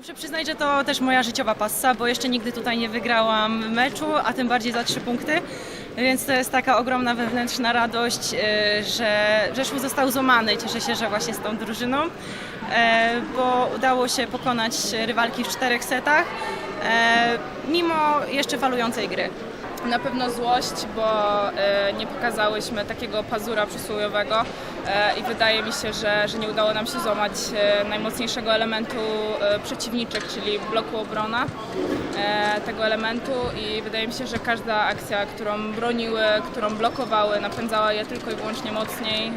Muszę przyznać, że to też moja życiowa passa, bo jeszcze nigdy tutaj nie wygrałam meczu, a tym bardziej za trzy punkty. Więc to jest taka ogromna wewnętrzna radość, e, że Rzeszów został złamany. Cieszę się, że właśnie z tą drużyną, e, bo udało się pokonać rywalki w czterech setach, e, mimo jeszcze falującej gry. Na pewno złość, bo e, nie pokazałyśmy takiego pazura przysłowiowego e, i wydaje mi się, że, że nie udało nam się złamać e, najmocniejszego elementu przeciwniczek, czyli bloku obrona tego elementu. I wydaje mi się, że każda akcja, którą broniły, którą blokowały, napędzała je tylko i wyłącznie mocniej,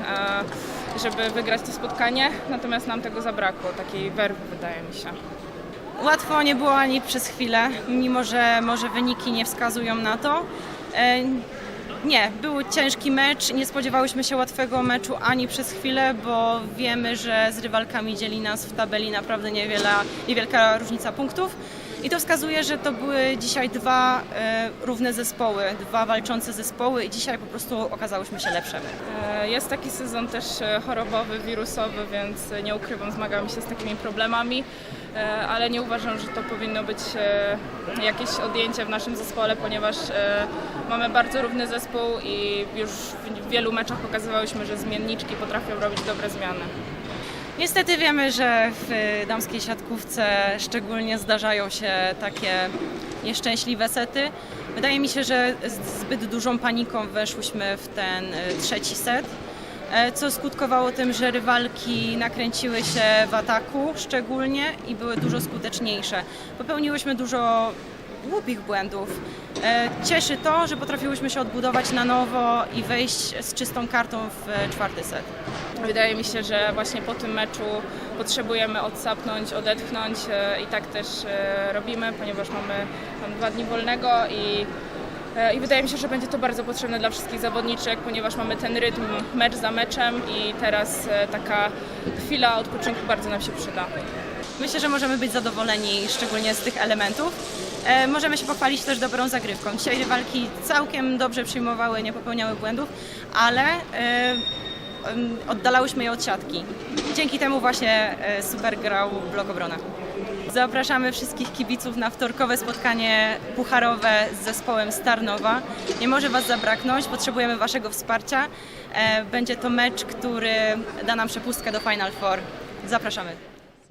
żeby wygrać to spotkanie, natomiast nam tego zabrakło, takiej werwy wydaje mi się. Łatwo nie było ani przez chwilę, mimo że może wyniki nie wskazują na to. E, Nie, był ciężki mecz, nie spodziewałyśmy się łatwego meczu ani przez chwilę, bo wiemy, że z rywalkami dzieli nas w tabeli naprawdę niewiele, niewielka różnica punktów. I to wskazuje, że to były dzisiaj dwa e, równe zespoły, dwa walczące zespoły i dzisiaj po prostu okazałyśmy się lepsze. Jest taki sezon też e, chorobowy, wirusowy, więc nie ukrywam, zmagamy się z takimi problemami, ale nie uważam, że to powinno być e, jakieś odjęcie w naszym zespole, ponieważ e, mamy bardzo równy zespół i już w wielu meczach pokazywałyśmy, że zmienniczki potrafią robić dobre zmiany. Niestety wiemy, że w damskiej siatkówce szczególnie zdarzają się takie nieszczęśliwe sety. Wydaje mi się, że zbyt dużą paniką weszłyśmy w ten trzeci set, e, co skutkowało tym, że rywalki nakręciły się w ataku szczególnie i były dużo skuteczniejsze. Popełniłyśmy dużo głupich błędów. E, Cieszy to, że potrafiłyśmy się odbudować na nowo i wejść z czystą kartą w e, czwarty set. Wydaje mi się, że właśnie po tym meczu potrzebujemy odsapnąć, odetchnąć e, i tak też e, robimy, ponieważ mamy tam dwa dni wolnego i, e, i wydaje mi się, że będzie to bardzo potrzebne dla wszystkich zawodniczek, ponieważ mamy ten rytm mecz za meczem i teraz e, taka chwila odpoczynku bardzo nam się przyda. Myślę, że możemy być zadowoleni szczególnie z tych elementów. E, możemy się pochwalić też dobrą zagrywką. Dzisiaj rywalki całkiem dobrze przyjmowały, nie popełniały błędów, ale e, oddalałyśmy je od siatki. Dzięki temu właśnie e, super grał blok obrona. Zapraszamy wszystkich kibiców na wtorkowe spotkanie pucharowe z zespołem Starnowa. Nie może Was zabraknąć, potrzebujemy Waszego wsparcia. E, Będzie to mecz, który da nam przepustkę do Final Four. Zapraszamy.